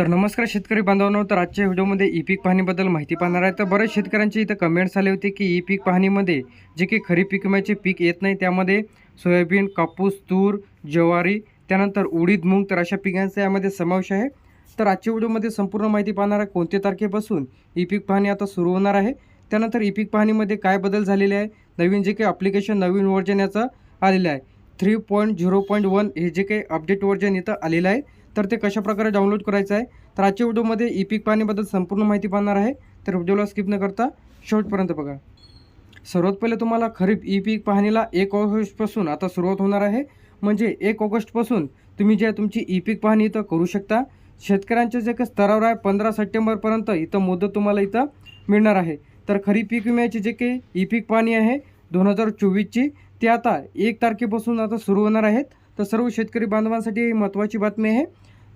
तर नमस्कार शेतकरी बांधवांनो तर आजच्या व्हिडिओमध्ये ई पीक पाहणीबद्दल माहिती पाहणार आहे. तर बऱ्याच शेतकऱ्यांचे इथं कमेंट्स आले होते की ई पीक पाहणीमध्ये जे काही खरीप पिकम्याचे पीक येत नाही त्यामध्ये सोयाबीन कापूस तूर ज्वारी त्यानंतर उडीद मूग तर अशा पिकांचा यामध्ये समावेश आहे. तर आजच्या व्हिडिओमध्ये संपूर्ण माहिती पाहणार आहे. कोणत्या तारखेपासून ई पीक पाहणी आता सुरू होणार आहे? त्यानंतर ई पीक पाहणीमध्ये काय बदल झालेले आहे? नवीन जे काही अप्लिकेशन नवीन वर्जन याचं आलेलं आहे. Three point zero point one हे जे काही अपडेट वर्जन इथं आलेलं आहे. तर ते कशाप्रकारे डाउनलोड करायचं आहे? तर आजच्या व्हिडिओमध्ये ई पीक पाणीबद्दल संपूर्ण माहिती पाहणार आहे. तर व्हिडिओला स्किप न करता शेवटपर्यंत बघा. सर्वात पहिले तुम्हाला खरीप ई पीक पाहणीला एक ऑगस्टपासून आता सुरुवात होणार आहे. म्हणजे एक ऑगस्टपासून तुम्ही जे तुमची ई पीक पाहणी इथं करू शकता. शेतकऱ्यांच्या जे काही स्तरावर आहे पंधरा सप्टेंबरपर्यंत इथं मुदत तुम्हाला इथं मिळणार आहे. तर खरीप पीक विम्याची जे काही ई पीक पाहणी आहे दोन हजार चोवीसची ते आता एक तारखेपासून आता सुरू होणार आहेत. तर सर्व शेतकरी बांधवांसाठी ही महत्त्वाची बातमी आहे.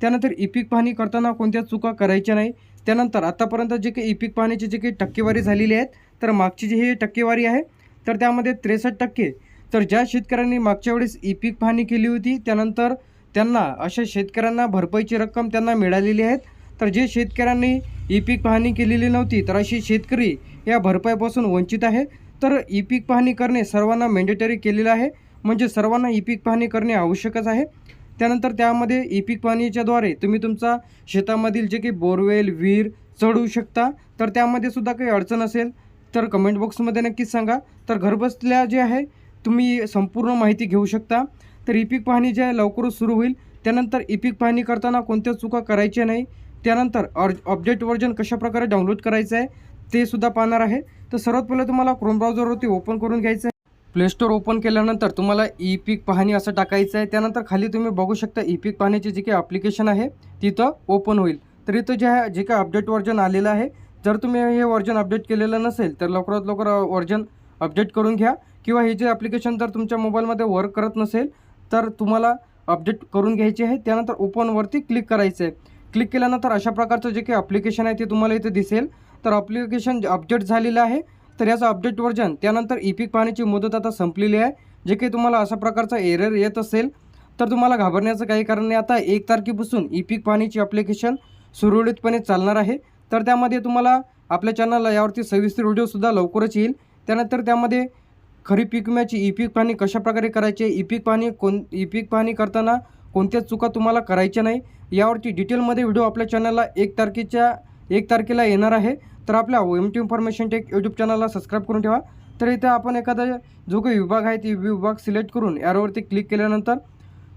त्यानंतर ई पीक पाहणी करताना कोणत्या चुका करायच्या नाही. त्यानंतर आतापर्यंत जे काही ई पीक पाहणीची जे काही टक्केवारी झालेली आहेत तर मागची जी ही टक्केवारी आहे तर त्यामध्ये त्रेसष्ट टक्के. तर ज्या शेतकऱ्यांनी मागच्या वेळेस ई पीक पाहणी केली होती त्यानंतर त्यांना अशा शेतकऱ्यांना भरपाईची रक्कम त्यांना मिळालेली आहेत तर जे शेतकऱ्यांनी ई पीक पाहणी केलेली नव्हती तर अशी शेतकरी या भरपाईपासून वंचित आहे. तर ई पीक पाहणी करणे सर्वांना मॅन्डेटरी केलेलं आहे. म्हणजे सर्वांना ई पीक पाहणी करणे आवश्यकच आहे. त्यानंतर त्यामध्ये ई पीक पाहणीच्याद्वारे तुम्ही तुमचा शेतामधील जे काही बोरवेल विहीर चढवू शकता. तर त्यामध्ये सुद्धा काही अडचण असेल तर कमेंट बॉक्समध्ये नक्कीच सांगा. तर घरबसल्या जे आहे तुम्ही संपूर्ण माहिती घेऊ शकता. तर ई पीक पाहणी जे आहे लवकरच सुरू होईल. त्यानंतर ई पीक पाहणी करताना कोणत्या चुका करायच्या नाही. त्यानंतर अर्ज अपडेट वर्जन कशाप्रकारे डाउनलोड करायचं आहे ते सुद्धा पाहणार आहे. तर सर्वात पहिले तुम्हाला क्रोम ब्राउझरवरती ओपन करून घ्यायचं आहे. प्लेस्टोर ओपन केल्यानंतर तुम्हाला ई पीक पाहणी असं टाकायचं आहे. त्यानंतर खाली तुम्ही बघू शकता ई पीक पाहण्याची जे काही ॲप्लिकेशन आहे तिथं ओपन होईल. तर इथं जे आहे जे काही अपडेट वर्जन आलेलं आहे जर तुम्ही हे वर्जन अपडेट केलेलं नसेल तर लवकरात लवकर वर्जन अपडेट करून घ्या. किंवा हे जे ॲप्लिकेशन जर तुमच्या मोबाईलमध्ये वर्क करत नसेल तर तुम्हाला अपडेट करून घ्यायचे आहे. त्यानंतर ओपनवरती क्लिक करायचं आहे क्लिक केल्यानंतर अशा प्रकारचं जे काही ॲप्लिकेशन आहे ते तुम्हाला इथे दिसेल. तर ॲप्लिकेशन अपडेट झालेलं आहे. तर याचं अपडेट वर्जन त्यानंतर ई पाहण्याची मुदत आता संपलेली आहे. जे काही तुम्हाला अशा प्रकारचा एरर येत असेल तर तुम्हाला घाबरण्याचं काही कारण नाही. आता एक तारखेपासून ई पाहण्याची ॲप्लिकेशन सुरळीतपणे चालणार आहे. तर त्यामध्ये तुम्हाला आपल्या चॅनलला यावरती सविस्तर व्हिडिओसुद्धा लवकरच येईल. त्यानंतर त्यामध्ये खरीप पीक विम्याची ई पीक पाहणी कशाप्रकारे करायची ई पीक पाहणी कोण ई पीक पाहणी करताना कोणत्या चुका तुम्हाला करायच्या नाही यावरती डिटेलमध्ये व्हिडिओ आपल्या चॅनलला एक तारखेच्या एक तारखेला येणार आहे. तर आपल्या M T information tech YouTube चॅनलला सबस्क्राईब करून ठेवा. तर इथे आपण एखादा जो काही विभाग आहे ती विभाग सिलेक्ट करून यावरती क्लिक केल्यानंतर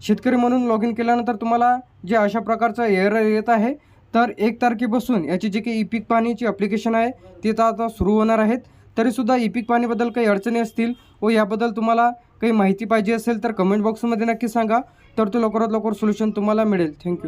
शेतकरी म्हणून लॉग इन केल्यानंतर तुम्हाला जे अशा प्रकारचं एअर येत आहे तर एक तारखेपासून याची जी काही ई पीक पाणीची ॲप्लिकेशन आहे ती तर आता सुरू होणार आहेत. तरीसुद्धा ई पीक पाणीबद्दल काही अडचणी असतील व याबद्दल तुम्हाला काही माहिती पाहिजे असेल तर कमेंट बॉक्समध्ये नक्की सांगा. तर तो लवकरात लवकर सोल्युशन तुम्हाला मिळेल. थँक्यू